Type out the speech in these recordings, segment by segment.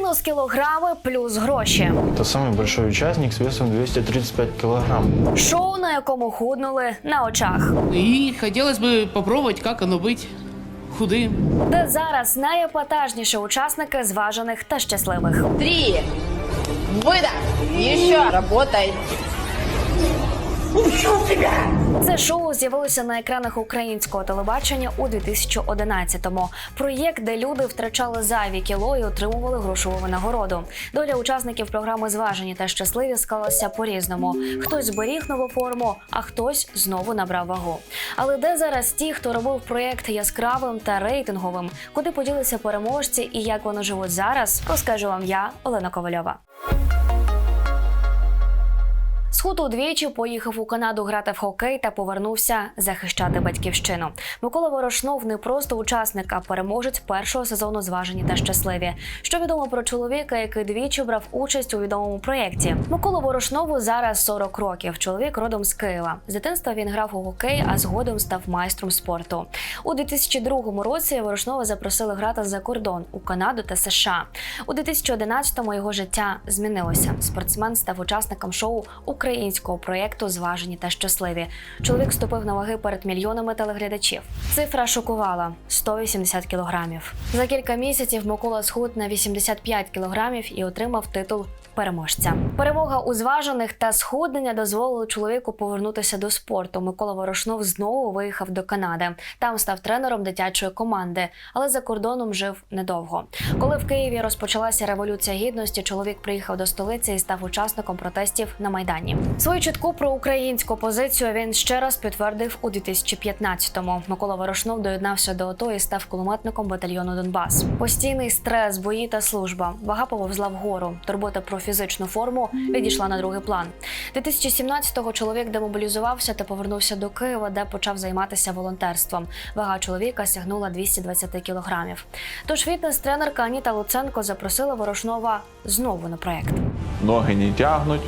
Мінус кілограми плюс гроші. Это самый большой участник с весом 235 килограмм. Шоу, на якому худнули на очах. И хотелось бы попробовать, как оно быть худым. Де зараз найепатажніші учасники зважених та щасливих. Три. Выдох. Еще. Работай. Це шоу з'явилося на екранах українського телебачення у 2011-му. Проєкт, де люди втрачали зайві кіло і отримували грошову винагороду. Доля учасників програми зважені та щасливі склалася по-різному. Хтось зберіг нову форму, а хтось знову набрав вагу. Але де зараз ті, хто робив проєкт яскравим та рейтинговим? Куди поділися переможці і як вони живуть зараз? Розкажу вам я, Олена Ковальова. Схуд удвічі поїхав у Канаду грати в хокей та повернувся захищати батьківщину. Микола Ворошнов не просто учасник, а переможець першого сезону зважені та щасливі. Що відомо про чоловіка, який двічі брав участь у відомому проєкті. Миколу Ворошнову зараз 40 років. Чоловік родом з Києва. З дитинства він грав у хокей, а згодом став майстром спорту. У 2002 році Ворошнова запросили грати за кордон у Канаду та США. У 2011-му його життя змінилося. Спортсмен став учасником шоу українського проєкту Зважені та щасливі. Чоловік ступив на ваги перед мільйонами телеглядачів. Цифра шокувала 180 кілограмів. За кілька місяців Микола схуд на 85 кілограмів і отримав титул. Переможця перемога у зважених та схуднення дозволили чоловіку повернутися до спорту. Микола Ворошнов знову виїхав до Канади. Там став тренером дитячої команди, але за кордоном жив недовго. Коли в Києві розпочалася революція гідності, чоловік приїхав до столиці і став учасником протестів на майдані. Свою чітку про українську позицію він ще раз підтвердив у 2015-му. Микола Ворошнов доєднався до АТО і став кулеметником батальйону Донбас. Постійний стрес, бої та служба. Вага повезла вгору. Турбота про фізичну форму відійшла на другий план. 2017-го чоловік демобілізувався та повернувся до Києва, де почав займатися волонтерством. Вага чоловіка сягнула 220 кілограмів. Тож фітнес-тренерка Аніта Луценко запросила Ворошнова знову на проект. ноги не тягнуть.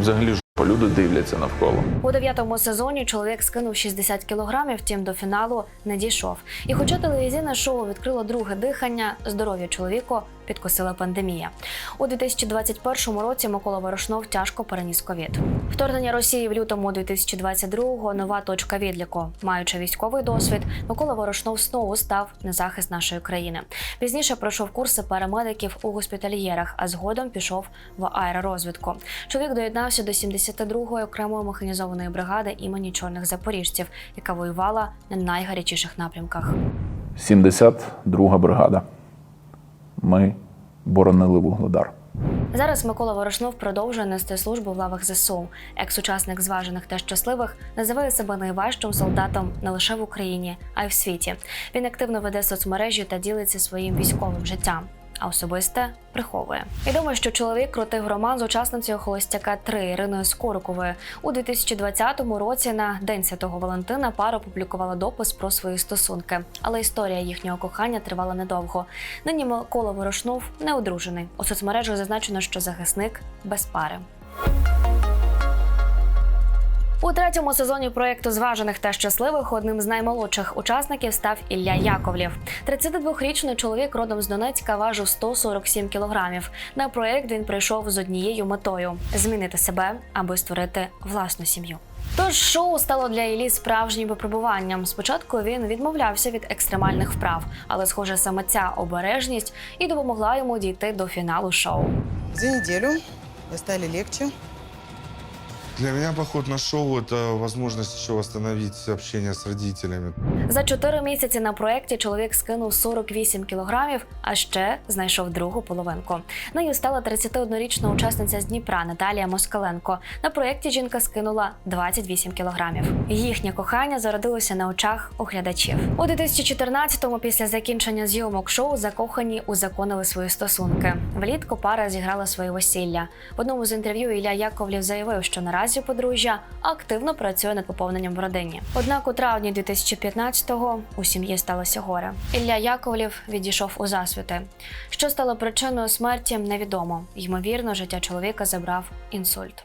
Взагалі жопа, люди дивляться навколо. У дев'ятому сезоні чоловік скинув 60 кілограмів, втім до фіналу не дійшов. І хоча телевізійне шоу відкрило друге дихання, здоров'я чоловіку підкосила пандемія. У 2021 році Микола Ворошнов тяжко переніс ковід. Вторгнення Росії в лютому 2022-го – нова точка відліку. Маючи військовий досвід, Микола Ворошнов знову став на захист нашої країни. Пізніше пройшов курси парамедиків у госпітальєрах, а згодом пішов в аеророзвідку. Чоловік доєднався до 72-ї окремої механізованої бригади імені чорних запоріжців, яка воювала на найгарячіших напрямках. 72 бригада. Ми боронили вугледар. Зараз Микола Ворошнов продовжує нести службу в лавах ЗСУ. Екс-учасник зважених та щасливих називає себе найважчим солдатом не лише в Україні, а й в світі. Він активно веде соцмережі та ділиться своїм військовим життям. А особисте приховує. Відомо, що чоловік крутив роман з учасницею Холостяка 3 Іриною Скориковою. У 2020 році на День Святого Валентина пара опублікувала допис про свої стосунки. Але історія їхнього кохання тривала недовго. Нині Микола Ворошнов не одружений. У соцмережах зазначено, що захисник без пари. У третьому сезоні проєкту зважених та щасливих одним з наймолодших учасників став Ілля Яковлєв. 32-річний чоловік родом з Донецька важив 147 кілограмів. На проєкт він прийшов з однією метою змінити себе, аби створити власну сім'ю. Тож шоу стало для Іллі справжнім випробуванням. Спочатку він відмовлявся від екстремальних вправ, але, схоже, саме ця обережність і допомогла йому дійти до фіналу шоу. За неделю вы стали легче. Для меня поход на шоу – это возможность еще восстановить общение с родителями. За чотири місяці на проєкті чоловік скинув 48 кілограмів, а ще знайшов другу половинку. Нею стала 31-річна учасниця з Дніпра Наталія Москаленко. На проєкті жінка скинула 28 кілограмів. Їхнє кохання зародилося на очах у глядачів. У 2014-му, після закінчення зйомок шоу, закохані узаконили свої стосунки. Влітку пара зіграла своє весілля. В одному з інтерв'ю Ілля Яковлів заявив, що наразі подружжя активно працює над поповненням в родині. Однак у травні 2015-го у сім'ї сталося горе. Ілля Яковлів відійшов у засвіти. Що стало причиною смерті, невідомо. Ймовірно, життя чоловіка забрав інсульт.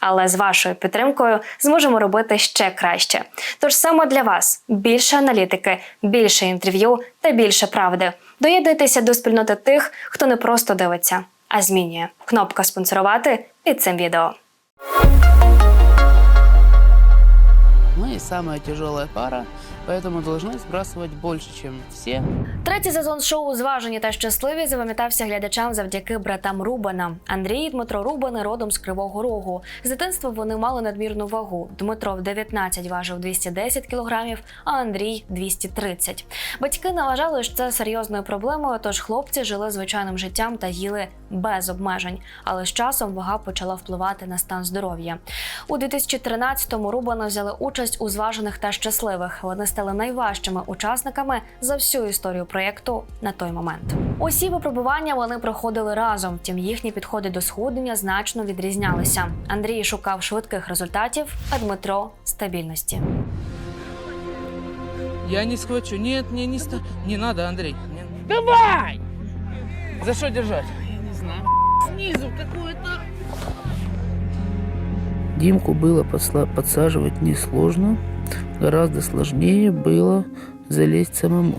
Але з вашою підтримкою зможемо робити ще краще. Тож саме для вас більше аналітики, більше інтерв'ю та більше правди. Доєднуйтеся до спільноти тих, хто не просто дивиться, а змінює. Кнопка спонсорувати під цим відео. Мы самая тяжелая пара, поэтому должны сбрасывать больше, чем все. Третій сезон шоу Зважені та щасливі запам'ятався глядачам завдяки братам Рубана. Андрій і Дмитро Рубани родом з Кривого Рогу. З дитинства вони мали надмірну вагу. Дмитро в 19 важив 210 кілограмів, а Андрій 230. Батьки не вважали, що це серйозною проблемою, тож хлопці жили звичайним життям та їли без обмежень. Але з часом вага почала впливати на стан здоров'я. У 2013-му Рубани взяли участь у зважених та щасливих. Вони стали найважчими учасниками за всю історію проєкту на той момент. Усі випробування вони проходили разом, втім їхні підходи до схуднення значно відрізнялися. Андрій шукав швидких результатів, а Дмитро стабільності. Я не схвачу. Нет, мне не ста... Не надо, Андрей. Не- Давай! За что держать? Я не знаю. Снизу какое-то... Димку было посла- подсаживать несложно, гораздо сложнее было залезть самому.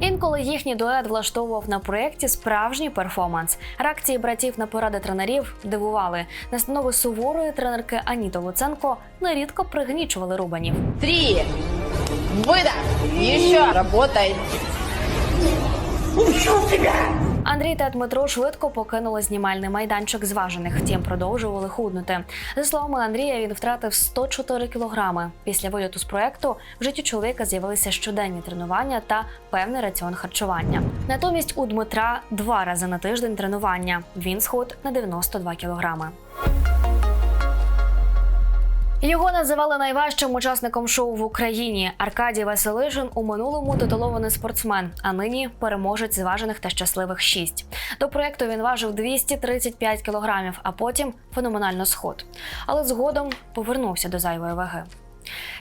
Інколи їхній дует влаштовував на проєкті справжній перформанс. Реакції братів на поради тренерів дивували. Настанови суворої тренерки Аніти Луценко нерідко пригнічували рубанів. Три. Выдох. Еще. Работай. Андрій та Дмитро швидко покинули знімальний майданчик зважених, втім продовжували худнути. За словами Андрія, він втратив 104 кілограми. Після виліту з проекту в житті чоловіка з'явилися щоденні тренування та певний раціон харчування. Натомість у Дмитра два рази на тиждень тренування. Він схуд на 92 кілограми. Його називали найважчим учасником шоу в Україні. Аркадій Василишин у минулому титулований спортсмен, а нині переможець зважених та щасливих шість. До проекту він важив 235 кілограмів, а потім феноменально схуд. Але згодом повернувся до зайвої ваги.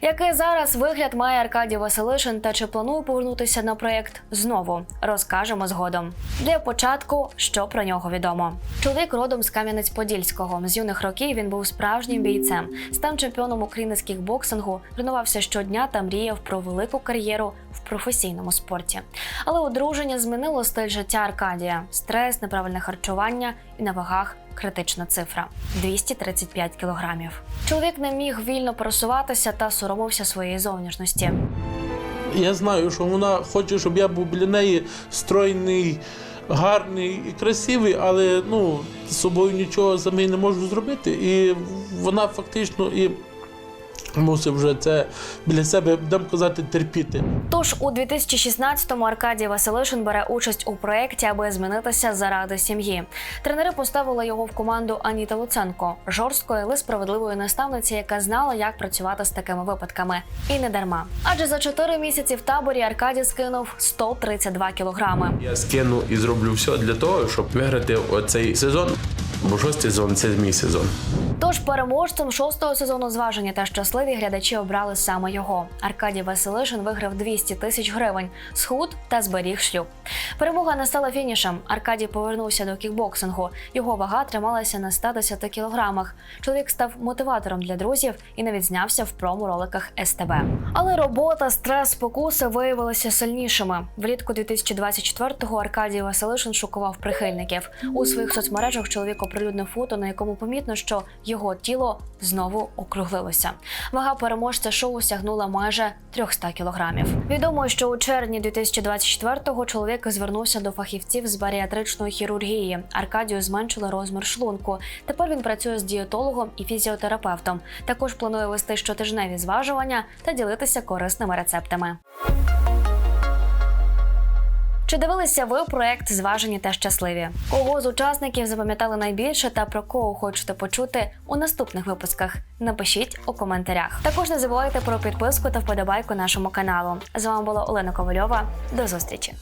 Який зараз вигляд має Аркадій Василишин та чи планує повернутися на проєкт знову? Розкажемо згодом. Для початку, що про нього відомо. Чоловік родом з Кам'янець-Подільського. З юних років він був справжнім бійцем. Став чемпіоном України з кікбоксингу, тренувався щодня та мріяв про велику кар'єру в професійному спорті. Але одруження змінило стиль життя Аркадія: стрес, неправильне харчування і на вагах критична цифра 235 кілограмів. Чоловік не міг вільно просуватися та соромився своєї зовнішності. Я знаю, що вона хоче, щоб я був біля неї стройний, гарний і красивий, але ну, з собою нічого за мене не можу зробити. І вона фактично і мусить вже це біля себе, будемо казати, терпіти. Тож у 2016-му Аркадій Василишин бере участь у проєкті, аби змінитися заради сім'ї. Тренери поставили його в команду Аніта Луценко, жорсткої, але справедливої наставниці, яка знала, як працювати з такими випадками. І не дарма. Адже за 4 місяці в таборі Аркадій скинув 132 кілограми. Я скину і зроблю все для того, щоб виграти оцей сезон. Бо шостий сезон це мій сезон. Тож переможцем шостого сезону зважені та щасливі глядачі обрали саме його. Аркадій Василишин виграв 200 тисяч гривень, схуд та зберіг шлюб. Перемога не стала фінішем. Аркадій повернувся до кікбоксингу. Його вага трималася на 110 кілограмах. Чоловік став мотиватором для друзів і навіть знявся в промо-роликах СТБ. Але робота, стрес, спокуси виявилися сильнішими. Влітку 2024-го Аркадій Василишин шокував прихильників. У своїх соцмережах чоловік оприлюднив фото, на якому помітно, що його тіло знову округлилося. Вага переможця шоу сягнула майже 300 кілограмів. Відомо, що у червні 2024-го чоловік звернувся до фахівців з баріатричної хірургії. Аркадію зменшили розмір шлунку. Тепер він працює з дієтологом і фізіотерапевтом. Також планує вести щотижневі зважування та ділитися корисними рецептами. Чи дивилися ви проект Зважені та щасливі? Кого з учасників запам'ятали найбільше та про кого хочете почути у наступних випусках? Напишіть у коментарях. Також не забувайте про підписку та вподобайку нашому каналу. З вами була Олена Ковальова. До зустрічі.